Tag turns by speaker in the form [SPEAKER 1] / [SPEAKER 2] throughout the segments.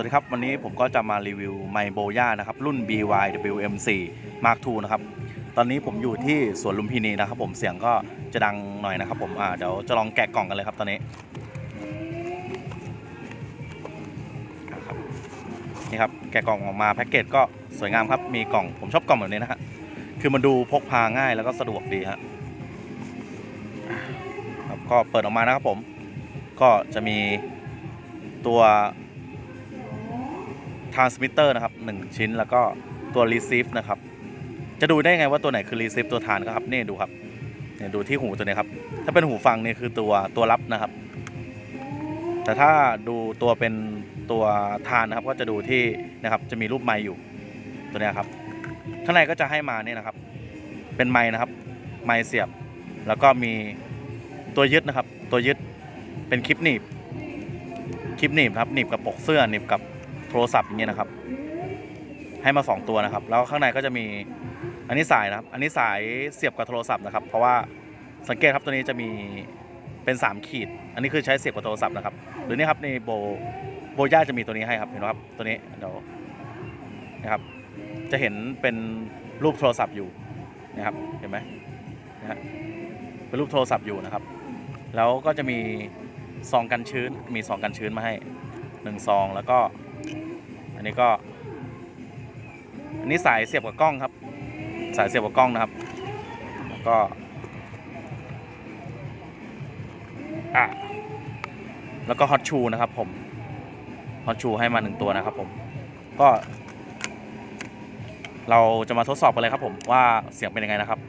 [SPEAKER 1] วัสดีครับ วันนี้ผมก็จะมารีวิวไมโบย่านะครับ รุ่น BYWM4 Mark II นะครับ ตอนนี้ผมอยู่ที่สวนลุมพินีนะครับ ผมเสียงก็จะดังหน่อยนะครับ ผมอ่าเดี๋ยวจะลองแกะกล่องกันเลยครับตอนนี้นะครับนี่ครับแกะกล่องออกมาแพ็กเกจก็สวยงามครับมีกล่องผมชอบกล่องแบบนี้นะฮะคือมันดูพกพาง่ายแล้วก็สะดวกดีฮะครับก็เปิดออกมานะครับผมก็จะมีตัว transmitter นะครับ 1 ชิ้นแล้วก็ตัว receive นะครับ จะดูได้ไงว่าตัวไหนคือ receive ตัวทานก็ครับนี่ดูครับเนี่ยดูที่หูตัวนี้ครับ ถ้าเป็นหูฟังนี่คือตัวตัวรับนะครับ แต่ถ้าดูตัวเป็นตัวทานนะครับ ก็จะดูที่นะครับจะมีรูปไม้อยู่ตัวนี้ครับ ข้างในก็จะให้มาเนี่ยนะครับ เป็นไม้นะครับ ไม้เสียบ แล้วก็มีตัวยึดนะครับ ตัวยึดเป็นคลิปหนีบคลิปหนีบครับหนีบกับปกเสื้อหนีบกับ โทรศัพท์อย่างเงี้ยนะครับ ให้มาสองตัวนะครับ แล้วข้างในก็จะมีอันนี้สายนะครับ อันนี้สายเสียบกับโทรศัพท์นะครับ เพราะว่าสังเกตครับตัวนี้จะมีเป็น 3 ขีด อันนี้คือใช้เสียบกับโทรศัพท์นะครับ หรือนี่ครับในโบโบย่าจะมีตัวนี้ให้ครับเห็นไหมครับตัวนี้เดี๋ยวนะครับจะเห็นเป็นรูปโทรศัพท์อยู่นะครับเห็นไหมนะฮะเป็นรูปโทรศัพท์อยู่นะครับ แล้วก็จะมีซองกันชื้นมีซองกันชื้นมาให้หนึ่งซองแล้วก็ อันนี้ก็ อันนี้สายเสียบกับกล้องครับ สายเสียบกับกล้องนะครับแล้วก็อะแล้วก็ฮอตชูนะครับผมฮอตชูให้มาหนึ่งตัวนะครับผมก็ เราจะมาทดสอบกันเลยครับผมว่าเสียงเป็นยังไงนะครับ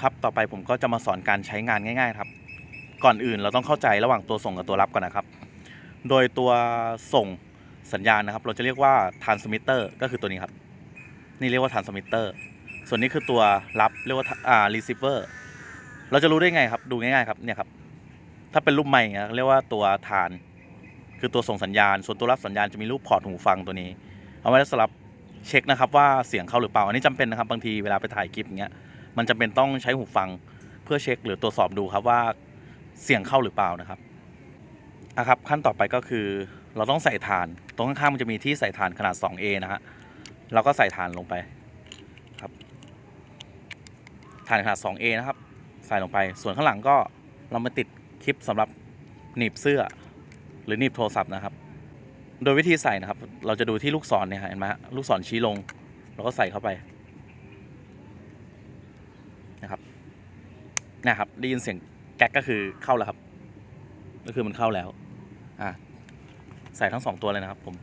[SPEAKER 1] ครับต่อไปผมก็จะมาสอนการใช้งานง่าย ๆ ครับ ก่อนอื่นเราต้องเข้าใจระหว่างตัวส่งกับตัวรับก่อนนะครับ โดยตัวส่งสัญญาณนะครับ เราจะเรียกว่า transmitter ก็คือตัวนี้ครับ นี่เรียกว่า transmitter ส่วนนี้คือตัวรับเรียกว่าอ่า receiver เราจะรู้ได้ไงครับดูง่ายๆครับเนี่ยครับถ้าเป็นรูปใหม่เรียกว่าตัวทาน คือตัวส่งสัญญาณ ส่วนตัวรับสัญญาณจะมีรูปพอร์ตหูฟังตัวนี้ เอาไว้สำหรับเช็คนะครับว่าเสียงเข้าหรือเปล่า อันนี้จำเป็นนะครับบางทีเวลาไปถ่ายคลิปอย่างเงี้ยมันจำเป็นต้องใช้หูฟังเพื่อเช็คหรือตรวจสอบดูครับว่าเสียงเข้าหรือเปล่านะครับ อะครับขั้นต่อไปก็คือเราต้องใส่ฐาน ตรงข้างๆมันจะมีที่ใส่ฐานขนาด 2A นะฮะเราก็ใส่ฐานลงไปครับฐานขนาด 2A นะครับ ใส่ลงไปส่วนข้างหลังก็เรามาติดคลิปสำหรับหนีบเสื้อ หรือหนีบโทรศัพท์นะครับ โดยวิธีใส่นะครับ เราจะดูที่ลูกศรเนี่ยเห็นไหมฮะลูกศรชี้ลง เราก็ใส่เข้าไปนะครับนะครับได้ยินเสียงแก๊กก็คือเข้าแล้วครับ ก็คือมันเข้าแล้ว อ่าใส่ทั้งสองตัวเลยนะครับ ผม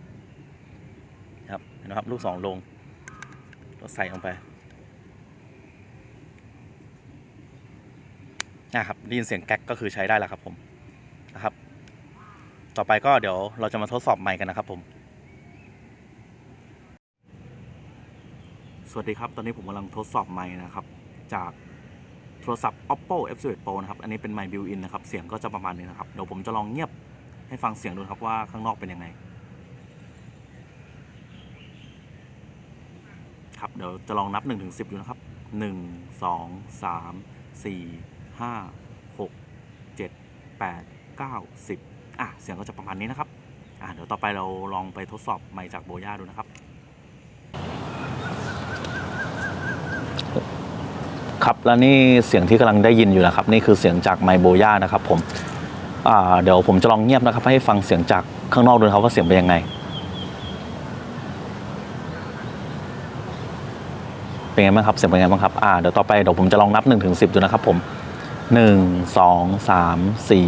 [SPEAKER 1] นะครับ เห็นไหมครับ ลูกสองลงก็ใส่ลงไป นะครับได้ยินเสียงแก๊กก็คือใช้ได้แล้วครับผม นะครับ ต่อไปก็เดี๋ยวเราจะมาทดสอบไมค์กันนะครับ ผม สวัสดีครับ ตอนนี้ผมกำลังทดสอบไมค์นะครับ จากโทรศัพท์ oppo f11 pro นะครับ อันนี้เป็นไมค์บิวอินนะครับ เสียงก็จะประมาณนี้นะครับ เดี๋ยวผมจะลองเงียบให้ฟังเสียงดูครับว่าข้างนอกเป็นยังไง ครับ เดี๋ยวจะลองนับ1นถึงสิดูนะครับ 1 2 3 4 5 6 7 8 9 10อะ เสียงก็จะประมาณนี้นะครับ อะ เดี๋ยวต่อไปเราลองไปทดสอบไมค์จากโบย่าดูนะครับ ครับและนี่เสียงที่กำลังได้ยินอยู่นะครับ นี่คือเสียงจากไมโบย่านะครับผมเดี๋ยวผมจะลองเงียบนะครับ ให้ฟังเสียงจากข้างนอกดูนะครับว่าเสียงเป็นยังไง เป็นไงบ้างครับเสียงเป็นไงบ้างครับอ่าเดี๋ยวต่อไปเดี๋ยวผมจะลองนับ1นถึงสิดูนะครับผมหนึ่งสองสามสี่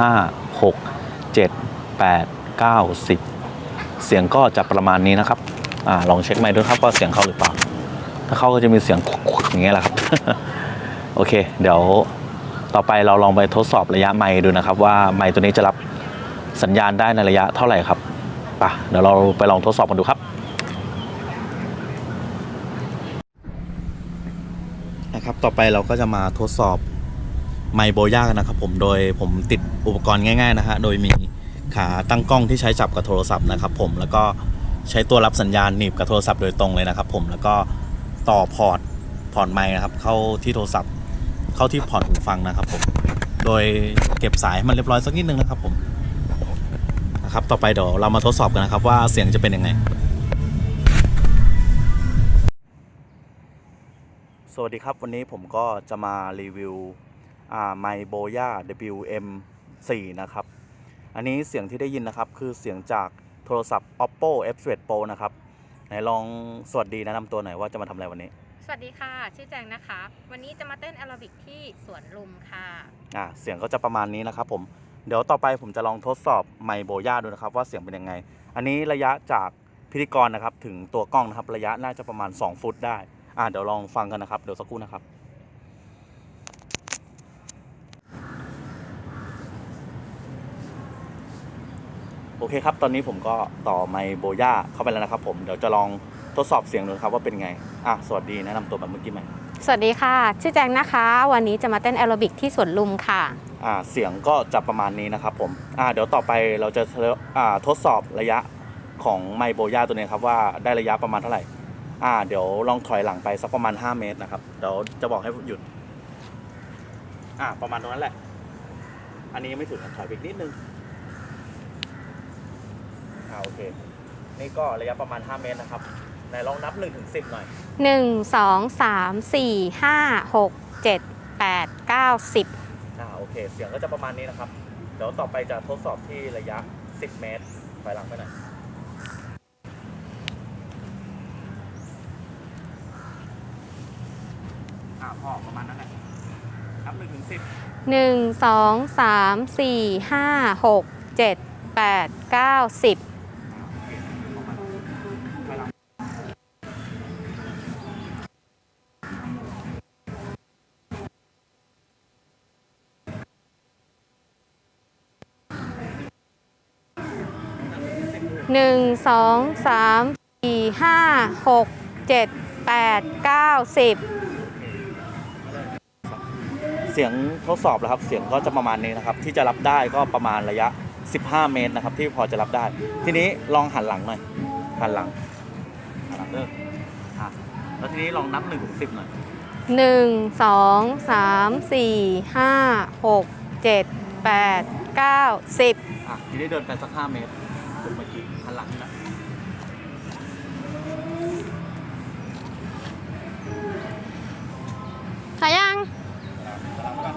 [SPEAKER 1] ห้าหกเจ็ดแปดเก้าสิบเสียงก็จะประมาณนี้นะครับอ่าลองเช็คไมค์ดูครับว่าเสียงเข้าหรือเปล่า ถ้าเข้าก็จะมีเสียงอย่างเงี้ยแหละครับ โอเค เดี๋ยวต่อไปเราลองไปทดสอบระยะไมค์ดูนะครับ ว่าไมค์ตัวนี้จะรับสัญญาณได้ในระยะเท่าไหร่ครับปะเดี๋ยวเราไปลองทดสอบกันดูครับนะครับต่อไปเราก็จะมาทดสอบไมค์โบย่ากันนะครับผมโดยผมติดอุปกรณ์ง่ายๆนะฮะโดยมีขาตั้งกล้องที่ใช้จับกับโทรศัพท์นะครับผมแล้วก็ใช้ตัวรับสัญญาณหนีบกับโทรศัพท์โดยตรงเลยนะครับผมแล้วก็ต่อพอร์ต พอร์ตไมค์นะครับ เข้าที่โทรศัพท์ เข้าที่พอร์ตหูฟังนะครับผม โดยเก็บสายให้มันเรียบร้อยสักนิดนึงนะครับผมครับต่อไปเดี๋ยวเรามาทดสอบกันนะครับ ว่าเสียงจะเป็นยังไง สวัสดีครับวันนี้ผมก็จะมารีวิวไมโบย่า WM4 นะครับ อันนี้เสียงที่ได้ยินนะครับ คือเสียงจากโทรศัพท์ Oppo F11 Pro นะครับ ไหนลองสวัสดีแนะนำตัวหน่อยว่าจะมาทำอะไรวันนี้
[SPEAKER 2] สวัสดีค่ะ ชื่อแจงนะคะ วันนี้จะมาเต้นแอโรบิกที่สวนลุมค่ะ
[SPEAKER 1] อ่าเสียงก็จะประมาณนี้นะครับผมเดี๋ยวต่อไปผมจะลองทดสอบไมโบย่าดูนะครับ ว่าเสียงเป็นยังไง อันนี้ระยะจากพิธีกรนะครับ ถึงตัวกล้องนะครับ ระยะน่าจะประมาณ 2 ฟุตได้อ่าเดี๋ยวลองฟังกันนะครับ เดี๋ยวสักครู่นะครับโอเคครับ ตอนนี้ผมก็ต่อไมโบย่าเข้าไปแล้วนะครับ ผมเดี๋ยวจะลอง ทดสอบเสียงดูนะครับว่าเป็นไง อะ สวัสดีแนะนำตัวแบบเมื่อกี้ไหม
[SPEAKER 2] สวัสดีค่ะ ชื่อแจงนะคะ วันนี้จะมาเต้นแอโรบิกที่สวนลุมค่ะ
[SPEAKER 1] อ่า เสียงก็จะประมาณนี้นะครับผม อ่า เดี๋ยวต่อไปเราจะอ่าทดสอบระยะของไมโบย่าตัวนี้ครับว่าได้ระยะประมาณเท่าไหร่ อ่า เดี๋ยวลองถอยหลังไปสักประมาณ 5 เมตรนะครับ เดี๋ยวจะบอกให้หยุด อ่า ประมาณตรงนั้นแหละ อันนี้ยังไม่ถึงนะถอยไปอีกนิดนึง อ่า โอเค นี่ก็ระยะประมาณ 5 เมตรนะครับ ไหนลองนับ1ถึง10หน่อย
[SPEAKER 2] 1 2 3 4 5 6 7 8 9 10
[SPEAKER 1] อ่าโอเค เสียงก็จะประมาณนี้นะครับ เดี๋ยวต่อไปจะทดสอบที่ระยะ 10 เมตรถอยหลังไปหน่อย อ่าพอประมาณนั้นแหละนับหนึ่งถึงสิบ
[SPEAKER 2] 1 2 3 4 5 6 7 8 9 10
[SPEAKER 1] โอ
[SPEAKER 2] 1 2 3 4 5 6 7 8 9 เสี
[SPEAKER 1] ยงทดสอบแล้วครับ เสียงก็จะประมาณนี้นะครับ ที่จะรับได้ก็ประมาณระยะ 15 เมตรนะครับ ที่พอจะรับได้ ทีนี้ลองหันหลังหน่อย หันหลังหันหลังเด้ออะแล้วทีนี้ลองนับหนึ่
[SPEAKER 2] งถึงสิบหน่อย 10 1 2 3 4 5 6 7 8 9 10
[SPEAKER 1] อะทีนี้เดินไปสัก 5 เมตร
[SPEAKER 2] ขอยัง
[SPEAKER 1] หันหลังมาก่อน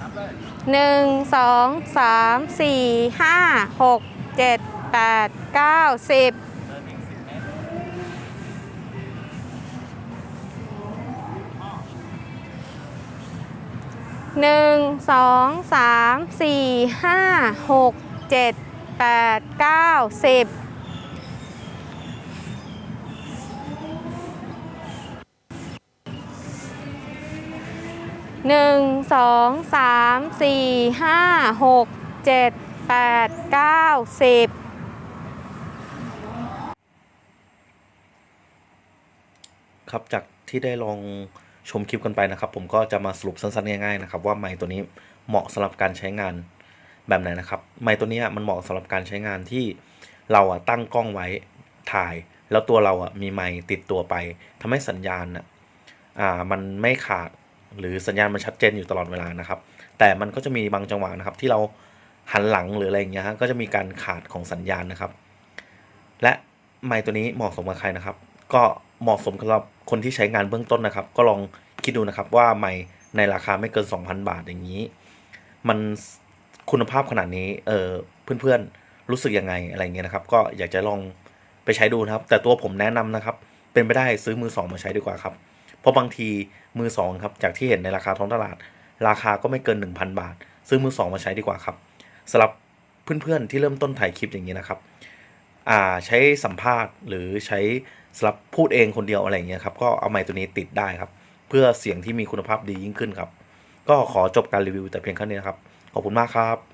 [SPEAKER 1] นับเลย
[SPEAKER 2] หนึ่งสองสามสี่ห้าหกเจ็ดแปดเก้าสิบหนึ่งสองสามสี่ห้าหกเจ็ดแปดเก้าสิบ หนึ่งสองสามสี่ห้าหกเจ็ดแปดเก้าสิบ
[SPEAKER 1] ครับจากที่ได้ลองชมคลิปกันไปนะครับ ผมก็จะมาสรุปสั้นๆง่ายๆนะครับ ว่าไมค์ตัวนี้เหมาะสำหรับการใช้งานแบบไหนนะครับ ไมค์ตัวนี้มันเหมาะสำหรับการใช้งานที่เราอะตั้งกล้องไว้ถ่าย แล้วตัวเราอะมีไมค์ติดตัวไปทำให้สัญญาณอะอ่ามันไม่ขาด หรือสัญญาณมันชัดเจนอยู่ตลอดเวลานะครับ แต่มันก็จะมีบางจังหวะนะครับ ที่เราหันหลังหรืออะไรอย่างเงี้ยฮะก็จะมีการขาดของสัญญาณนะครับ และไมค์ตัวนี้เหมาะสมกับใครนะครับ ก็เหมาะสมสำหรับคนที่ใช้งานเบื้องต้นนะครับ ก็ลองคิดดูนะครับว่าไมค์ในราคาไม่เกิน 2,000 บาทอย่างนี้ มันคุณภาพขนาดนี้เออเพื่อนๆรู้สึกยังไงอะไรเงี้ยนะครับ ก็อยากจะลองไปใช้ดูนะครับ แต่ตัวผมแนะนำนะครับ เป็นไปได้ซื้อมือสองมาใช้ดีกว่าครับ เพราะบางทีมือสองครับจากที่เห็นในราคาท้องตลาด ราคาก็ไม่เกิน 1,000 บาท ซื้อมือสองมาใช้ดีกว่าครับสำหรับเพื่อนๆที่เริ่มต้นถ่ายคลิปอย่างนี้นะครับอ่าใช้สัมภาษณ์หรือใช้สำหรับพูดเองคนเดียวอะไรอย่างเงี้ยครับก็เอาไมค์ตัวนี้ติดได้ครับ เพื่อเสียงที่มีคุณภาพดียิ่งขึ้นครับ ก็ขอจบการรีวิวแต่เพียงเท่นี้นะครับ ขอบคุณมากครับ